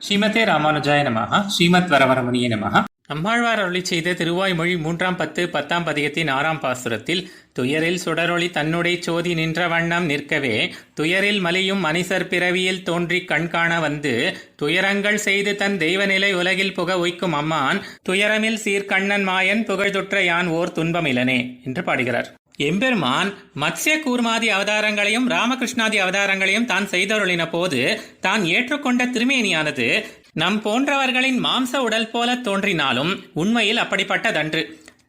ஸ்ரீமதே ராமானுஜாய நமஹ. ஸ்ரீமத் வரவரமுனிய நமஹ. நம்மாழ்வார் அருளி செய்த திருவாய்மொழி மூன்றாம் பத்து பத்தாம் பதிகத்தின் ஆறாம் பாசுரத்தில் துயரில் சுடரொளி தன்னுடைய சோதி நின்ற வண்ணம் நிற்கவே துயரில் மலியும் மனிதர் பிறவியில் தோன்றிக் கண்காண வந்து துயரங்கள் செய்து தன் தெய்வநிலை உலகில் புக உய்க்கும் அம்மான் துயரமில் சீர்கண்ணன் மாயன் புகழ்துற்ற யான் ஓர் துன்பமிலனே என்று பாடுகிறார். எம்பெருமான் மத்ஸ்ய கூர்மாதி அவதாரங்களையும் ராமகிருஷ்ணாதி அவதாரங்களையும் தான் செய்தருளின போது தான் ஏற்றுக்கொண்ட திருமேனியானது நம் போன்றவர்களின் மாம்ச உடல் போல தோன்றினாலும் உண்மையில் அப்படிப்பட்டதன்று.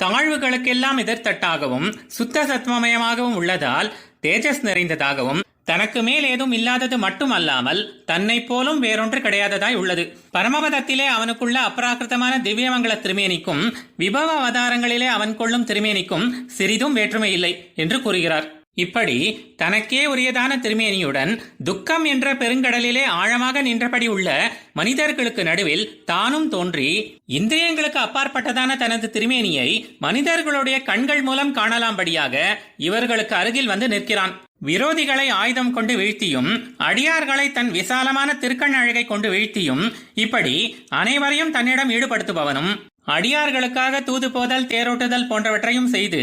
தாழ்வுகளுக்கெல்லாம் எதிர்த்தட்டாகவும் சுத்த சத்வமயமாகவும் உள்ளதால் தேஜஸ் நிறைந்ததாகவும் தனக்கு மேல் ஏதும் இல்லாதது மட்டுமல்லாமல் தன்னை போலும் வேறொன்று கிடையாததாய் உள்ளது. பரமபதத்திலே அவனுக்குள்ள அப்ராகிருதமான திவ்யமங்கல திருமேனிக்கும் விபவ அவதாரங்களிலே அவன் கொள்ளும் திருமேனிக்கும் சிறிதும் வேற்றுமை இல்லை என்று கூறுகிறார். இப்படி தனக்கே உரியதான திருமேனியுடன் துக்கம் என்ற பெருங்கடலிலே ஆழமாக நின்றபடி உள்ள மனிதர்களுக்கு நடுவில் தானும் தோன்றி இந்திரியங்களுக்கு அப்பாற்பட்டதான தனது திருமேனியை மனிதர்களுடைய கண்கள் மூலம் காணலாம்படியாக இவர்களுக்கு அருகில் வந்து நிற்கிறான். விரோதிகளை ஆயுதம் கொண்டு வீழ்த்தியும் அடியார்களை தன் விசாலமான திருக்கண் அழகை கொண்டு வீழ்த்தியும் இப்படி அனைவரையும் தன்னிடம் ஈடுபடுத்துபவனும் அடியார்களுக்காக தூது போதல் தேரோட்டுதல் போன்றவற்றையும் செய்து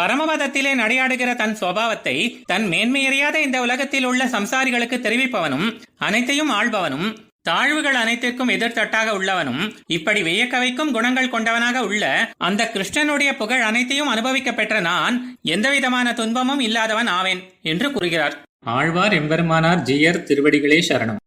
பரமபதத்திலே நடையாடுகிற தன் சுவாவத்தை தன் மேன்மையறியாத இந்த உலகத்தில் உள்ள சம்சாரிகளுக்கு தெரிவிப்பவனும் அனைத்தையும் ஆள்பவனும் தாழ்வுகள் அனைத்திற்கும் எதிர்த்தட்டாக உள்ளவனும் இப்படி வியக்க வைக்கும் குணங்கள் கொண்டவனாக உள்ள அந்த கிருஷ்ணனுடைய புகழ் அனைத்தையும் அனுபவிக்க பெற்ற நான் எந்தவிதமான துன்பமும் இல்லாதவன் ஆவேன் என்று கூறுகிறார். ஆழ்வார் எம்பெருமானார் ஜியர் திருவடிகளே சரணம்.